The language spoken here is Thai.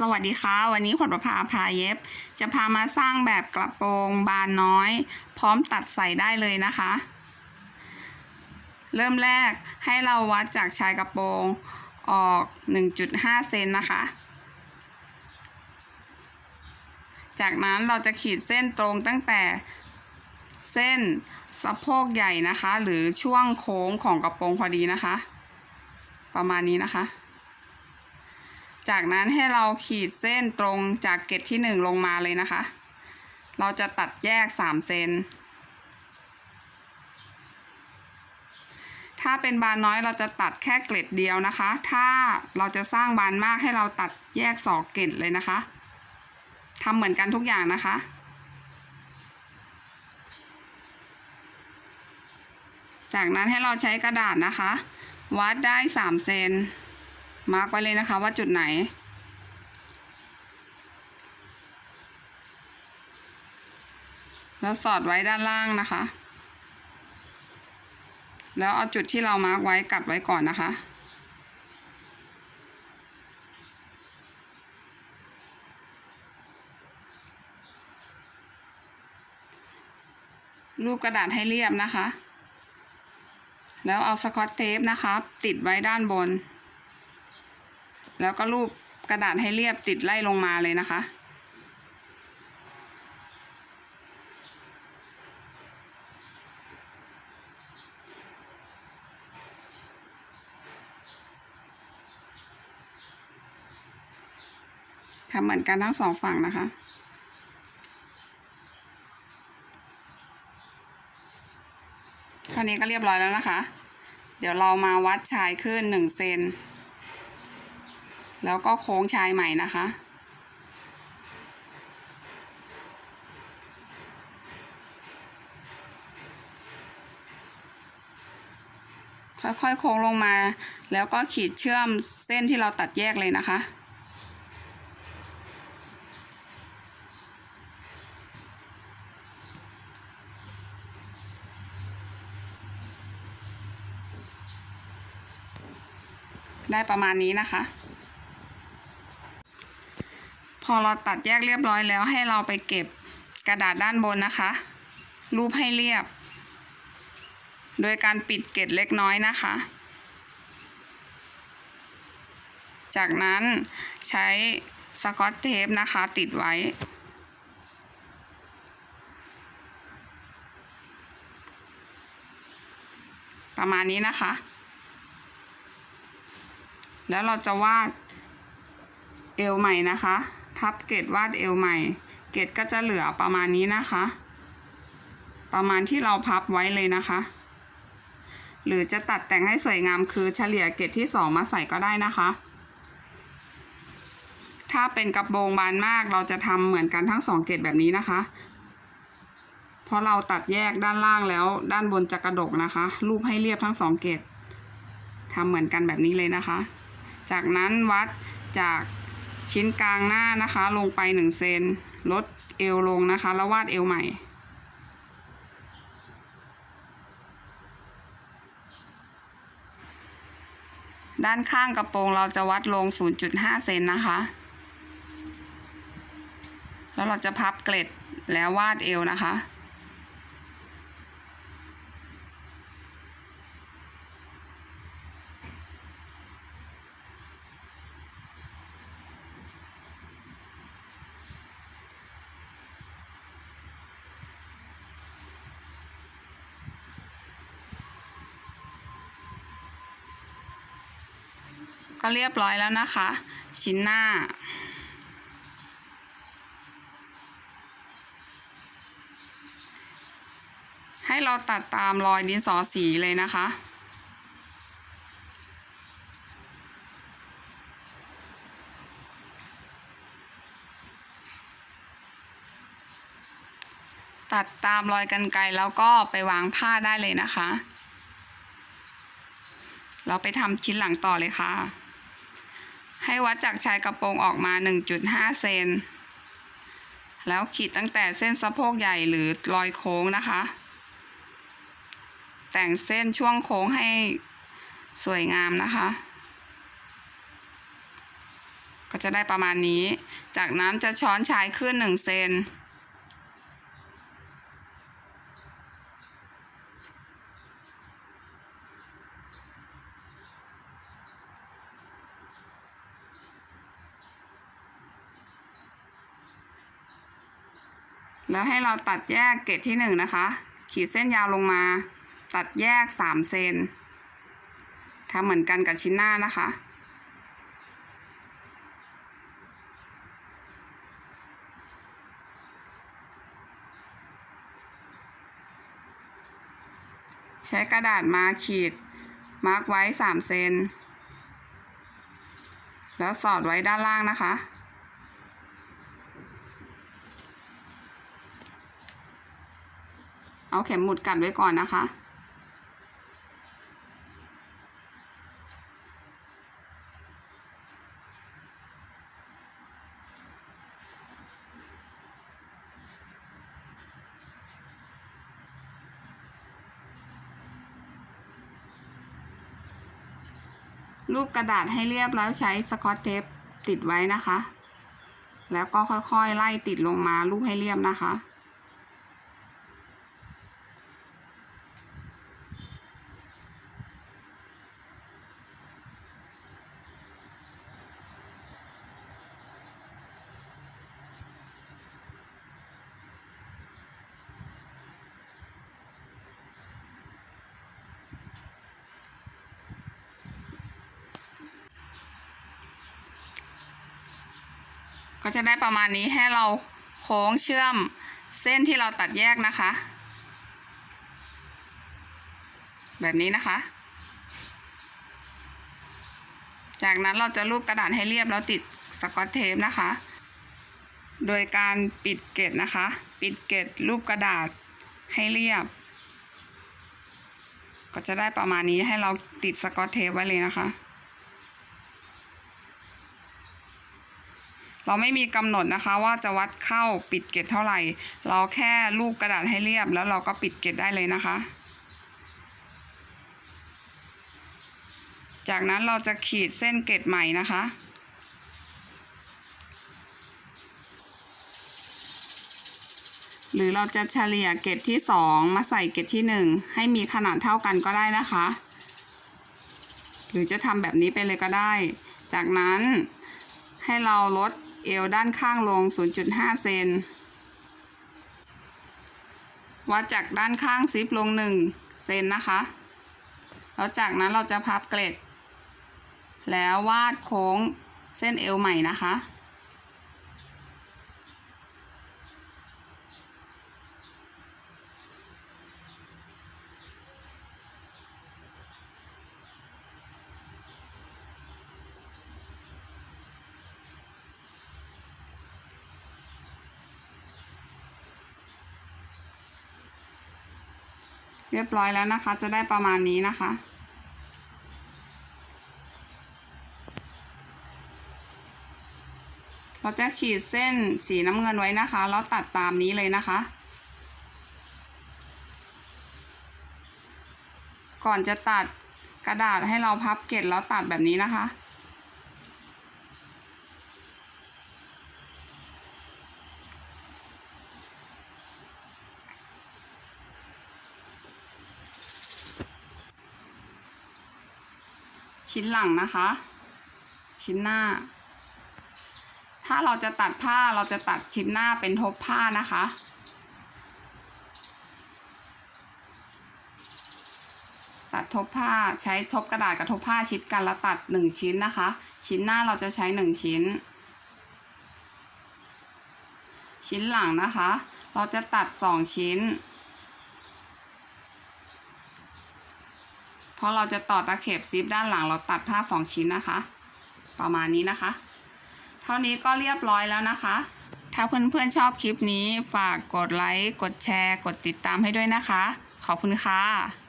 สวัสดีค่ะ วันนี้ขวัญประภาพาเย็บ จะพามาสร้างแบบกระโปรงบานน้อย พร้อมตัดใส่ได้เลยนะคะ เริ่มแรกให้เราวัดจากชายกระโปรงออก 1.5 เซนนะคะ จากนั้นเราจะขีดเส้นตรงตั้งแต่เส้นสะโพกใหญ่นะคะ หรือช่วงโค้งของกระโปรงพอดีนะคะ ประมาณนี้นะคะ จากนั้นให้เราขีดเส้นตรงจากเกตที่หนึ่งลงมาเลยนะคะ เราจะตัดแยกสามเซน ถ้าเป็นบานน้อยเราจะตัดแค่เกล็ดเดียวนะคะ ถ้าเราจะสร้างบานมากให้เราตัดแยกสองเกล็ดเลยนะคะทำเหมือนกันทุกอย่างนะคะจากนั้นให้เราใช้กระดาษนะคะ วัดได้สามเซน มาร์กไว้เลยนะคะว่าจุดไหน แล้วสอดไว้ด้านล่างนะคะ แล้วเอาจุดที่เรามาร์กไว้กัดไว้ก่อนนะคะ รูปกระดาษให้เรียบนะคะ แล้วเอาสกอตเทปนะคะ ติดไว้ด้านบน แล้วก็รูปกระดาษให้เรียบติดไล่ลงมาเลยนะคะ ทำเหมือนกันทั้งสองฝั่งนะคะเท่านี้ก็เรียบร้อยแล้วนะคะ เดี๋ยวเรามาวัดชายขึ้นหนึ่งเซน แล้วก็โค้งชายใหม่นะคะ ค่อยๆโค้งลงมา แล้วก็ขีดเชื่อมเส้นที่เราตัดแยกเลยนะคะได้ประมาณนี้นะคะ พอเราตัดแยกเรียบร้อยแล้วให้เราไปเก็บกระดาษด้านบนนะคะ รูปให้เรียบ โดยการปิดเกล็ดเล็กน้อยนะคะ จากนั้นใช้สกอตเทปนะคะติดไว้ ประมาณนี้นะคะ แล้วเราจะวาดเอวใหม่นะคะ พับเกตวาดเอวใหม่ เกตก็จะเหลือประมาณนี้นะคะ ประมาณที่เราพับไว้เลยนะคะ หรือจะตัดแต่งให้สวยงามคือเฉลี่ยเกตที่สองมาใส่ก็ได้นะคะ ถ้าเป็นกระโปรงบานมากเราจะทำเหมือนกันทั้งสองเกตแบบนี้นะคะเพราะเราตัดแยกด้านล่างแล้วด้านบนจะกระดกนะคะ รูปให้เรียบทั้งสองเกตทำเหมือนกันแบบนี้เลยนะคะ จากนั้นวัดจาก ชิ้นกลางหน้านะคะ ลงไปหนึ่งเซนลดเอวลงนะคะ แล้ววาดเอวใหม่ ด้านข้างกระโปรงเราจะวัดลง 0.5 เซนนะคะ แล้วเราจะพับเกล็ดแล้ววาดเอวนะคะ ก็เรียบร้อยแล้วนะคะ ชิ้นหน้า ให้เราตัดตามรอยดินสอสีเลยนะคะตัดตามรอยกันไกลแล้วก็ไปวางผ้าได้เลยนะคะ เราไปทำชิ้นหลังต่อเลยค่ะ ให้วัดจากชายกระโปรงออกมา 1.5 เซน แล้วขีดตั้งแต่เส้นสะโพกใหญ่หรือรอยโค้งนะคะ แต่งเส้นช่วงโค้งให้สวยงามนะคะ ก็จะได้ประมาณนี้ จากนั้นจะช้อนชายขึ้น 1 เซน แล้วให้เราตัดแยกเกรดที่หนึ่งนะคะ ขีดเส้นยาวลงมา ตัดแยกสามเซนทำเหมือนกันกับชิ้นหน้านะคะ ใช้กระดาษมาขีด มาร์กไว้สามเซน แล้วสอดไว้ด้านล่างนะคะ เอาเข็มหมุดกัดไว้ก่อนนะคะ รูปกระดาษให้เรียบแล้วใช้สกอตเทปติดไว้นะคะ แล้วก็ค่อยๆไล่ติดลงมารูปให้เรียบนะคะ ก็จะได้ประมาณนี้ให้เราโค้งเชื่อมเส้นที่เราตัดแยกนะคะ แบบนี้นะคะ จากนั้นเราจะรูปกระดาษให้เรียบแล้วติดสกอตเทปนะคะ โดยการปิดเกล็ดนะคะ ปิดเกล็ดรูปกระดาษให้เรียบ ก็จะได้ประมาณนี้ให้เราติดสกอตเทปไว้เลยนะคะ เราไม่มีกำหนดนะคะว่าจะวัดเข้าปิดเกล็ดเท่าไหร่ เราแค่ลูกกระดาษให้เรียบ แล้วเราก็ปิดเกล็ดได้เลยนะคะ จากนั้นเราจะขีดเส้นเกล็ดใหม่นะคะหรือเราจะเฉลี่ยเกล็ดที่สองมาใส่เกล็ดที่หนึ่งให้มีขนาดเท่ากันก็ได้นะคะ หรือจะทำแบบนี้ไปเลยก็ได้ จากนั้นให้เราลด เอวด้านข้างลง 0.5 เซน วัดจากด้านข้างซิปลง 1 เซนนะคะ แล้วจากนั้นเราจะพับเกล็ด แล้ววาดโค้งเส้นเอวใหม่นะคะ เรียบร้อยแล้วนะคะ จะได้ประมาณนี้นะคะ เราจะขีดเส้นสีน้ำเงินไว้นะคะ แล้วตัดตามนี้เลยนะคะ ก่อนจะตัดกระดาษให้เราพับเกล็ดแล้วตัดแบบนี้นะคะ ชิ้นหลังนะคะ ชิ้นหน้า ถ้าเราจะตัดผ้าเราจะตัดชิ้นหน้าเป็นทบผ้านะคะ ตัดทบผ้าใช้ทบกระดาษกับทบผ้าชิดกันแล้วตัดหนึ่งชิ้นนะคะ ชิ้นหน้าเราจะใช้หนึ่งชิ้น ชิ้นหลังนะคะ เราจะตัดสองชิ้น เพ ราะเราจะต่อตะเข็บซิปด้านหลังเราตัดผ้าสองชิ้นนะคะ ประมาณนี้นะคะ เท่านี้ก็เรียบร้อยแล้วนะคะ ถ้าเพื่อนๆชอบคลิปนี้ฝากกดไลค์ กดแชร์ กดติดตามให้ด้วยนะคะ ขอบคุณค่ะ